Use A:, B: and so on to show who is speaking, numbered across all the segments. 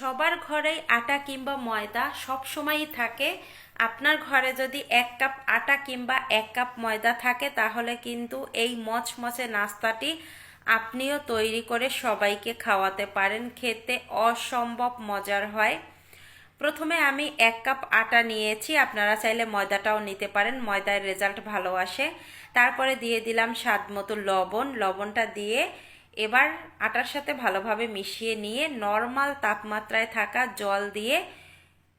A: সবার ঘরেই আটা কিংবা ময়দা সব সময়ই থাকে। আপনার ঘরে যদি এক কাপ আটা কিংবা এক কাপ ময়দা থাকে, তাহলে কিন্তু এই মচমচে নাস্তাটি আপনিও তৈরি করে সবাইকে খাওয়াতে পারেন। খেতে অসম্ভব মজার হয়। প্রথমে আমি এক কাপ আটা নিয়েছি। আপনারা চাইলে ময়দাটাও নিতে পারেন। ময়দার রেজাল্ট ভালো আসে। তারপরে দিয়ে দিলাম স্বাদ মতো লবণ। লবণটা দিয়ে এবার আটার সাথে ভালোভাবে মিশিয়ে নিয়ে নর্মাল তাপমাত্রায় থাকা জল দিয়ে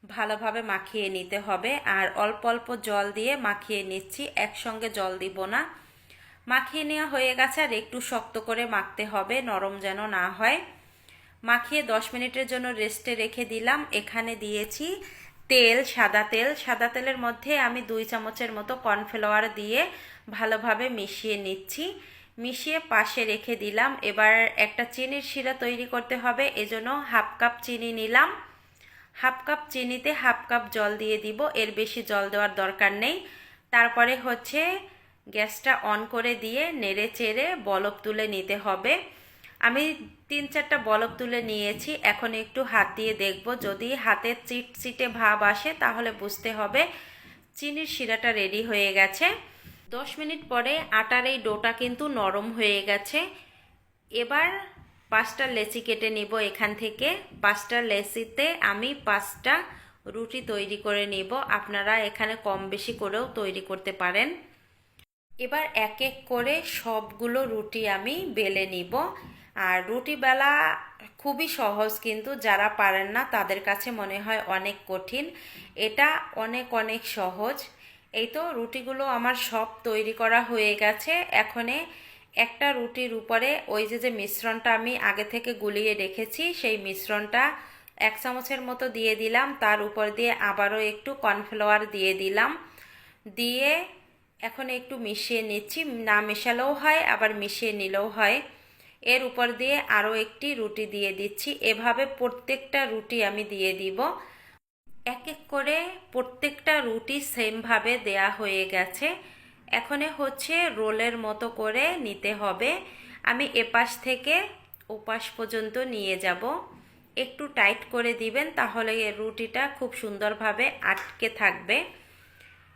A: ভালোভাবে মাখিয়ে নিতে হবে। আর অল্প অল্প জল দিয়ে মাখিয়ে নিচ্ছি, একসঙ্গে জল দিব না। মাখিয়ে নেওয়া হয়ে গেছে, আর একটু শক্ত করে মাখতে হবে, নরম যেন না হয়। মাখিয়ে দশ মিনিটের জন্য রেস্টে রেখে দিলাম। এখানে দিয়েছি তেল, সাদা তেল। সাদা তেলের মধ্যে আমি দুই চামচের মতো কর্নফ্লাওয়ার দিয়ে ভালোভাবে মিশিয়ে নিচ্ছি। মিশিয়ে পাশে রেখে দিলাম। এবার একটা চিনির শিরা তৈরি করতে হবে, এজন্য হাফ কাপ চিনি নিলাম। হাফ কাপ চিনিতে হাফ কাপ জল দিয়ে দিব, এর বেশি জল দেওয়ার দরকার নেই। তারপরে হচ্ছে গ্যাসটা অন করে দিয়ে নেড়ে চেড়ে বলক তুলে নিতে হবে। আমি তিন চারটা বলক তুলে নিয়েছি, এখন একটু হাত দিয়ে দেখব। যদি হাতের চিট চিটে ভাব আসে, তাহলে বুঝতে হবে চিনির শিরাটা রেডি হয়ে গেছে। দশ মিনিট পরে আটার এই ডোটা কিন্তু নরম হয়ে গেছে। এবার পাঁচটা লেচি কেটে নিব এখান থেকে। পাঁচটা লেচিতে আমি পাঁচটা রুটি তৈরি করে নিব। আপনারা এখানে কম বেশি করেও তৈরি করতে পারেন। এবার এক এক করে সবগুলো রুটি আমি বেলে নিব। আর রুটি বেলা খুবই সহজ কিন্তু যারা পারেন না তাদের কাছে মনে হয় অনেক কঠিন। এটা অনেক অনেক সহজ। এই তো রুটিগুলো আমার সব তৈরি করা হয়ে গেছে। এখনে একটা রুটির উপরে ওই যে যে মিশ্রণটা আমি আগে থেকে গুলিয়ে রেখেছি, সেই মিশ্রণটা এক চামচের মতো দিয়ে দিলাম। তার উপর দিয়ে আবারও একটু কর্নফ্লাওয়ার দিয়ে দিলাম। দিয়ে এখন একটু মিশিয়ে নিচ্ছি। না মেশালেও হয়, আবার মিশিয়ে নিলেও হয়। এর উপর দিয়ে আরও একটি রুটি দিয়ে দিচ্ছি। এভাবে প্রত্যেকটা রুটি আমি দিয়ে দিব। এক এক করে প্রত্যেকটা রুটি সেমভাবে দেয়া হয়ে গেছে। এখনে হচ্ছে রোলের মতো করে নিতে হবে। আমি এপাশ থেকে ওপাশ পর্যন্ত নিয়ে যাব। একটু টাইট করে দিবেন তাহলে রুটিটা খুব সুন্দরভাবে আটকে থাকবে।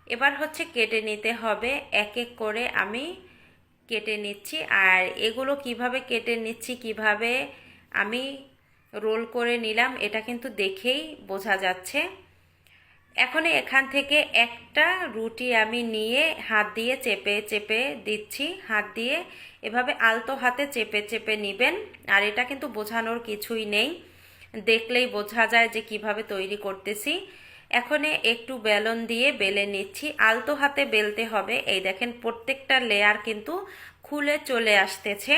A: এবার হচ্ছে কেটে নিতে হবে। এক এক করে আমি কেটে নিচ্ছি। আর এগুলো কীভাবে কেটে নিচ্ছি, কীভাবে আমি রোল করে নিলাম, এটা কিন্তু দেখেই বোঝা যাচ্ছে। এখন এখান থেকে একটা রুটি আমি নিয়ে হাত দিয়ে চেপে চেপে দিচ্ছি, হাত দিয়ে। এভাবে আলতো হাতে চেপে চেপে নিবেন, আর এটা কিন্তু বোঝানোর কিছুই নেই। দেখলেই বোঝা যায় যে কীভাবে তৈরি করতেছি। এখনে একটু বেলন দিয়ে বেলে নিচ্ছি। আলতো হাতে বেলতে হবে। এই দেখেন, প্রত্যেকটা লেয়ার কিন্তু খুলে চলে আসতেছে।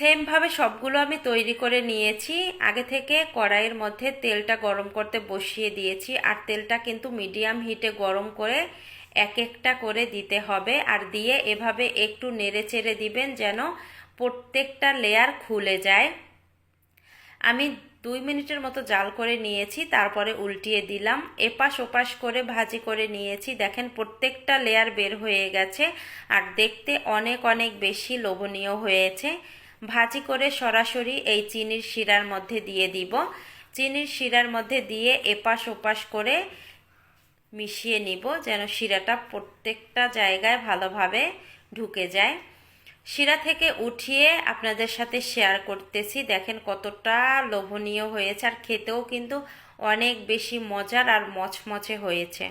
A: সেমভাবে সবগুলো আমি তৈরি করে নিয়েছি। আগে থেকে কড়াইয়ের মধ্যে তেলটা গরম করতে বসিয়ে দিয়েছি। আর তেলটা কিন্তু মিডিয়াম হিটে গরম করে এক একটা করে দিতে হবে। আর দিয়ে এভাবে একটু নেড়ে চেড়ে দিবেন যেন প্রত্যেকটা লেয়ার খুলে যায়। আমি দুই মিনিটের মতো জাল করে নিয়েছি, তারপরে উল্টিয়ে দিলাম। এপাশ ওপাশ করে ভাজি করে নিয়েছি। দেখেন প্রত্যেকটা লেয়ার বের হয়ে গেছে। আর দেখতে অনেক অনেক বেশি লোভনীয় হয়েছে। ভাজি করে সরাসরি এই চিনির শিরার মধ্যে দিয়ে দিব। চিনির শিরার মধ্যে দিয়ে এপাশ ওপাশ করে মিশিয়ে নিব যেন শিরাটা প্রত্যেকটা জায়গায় ভালোভাবে ঢুকে যায়। শিরা থেকে উঠিয়ে আপনাদের সাথে শেয়ার করতেছি। দেখেন কতটা লোভনীয় হয়েছে আর খেতেও কিন্তু অনেক বেশি মজার আর মচমচে হয়েছে।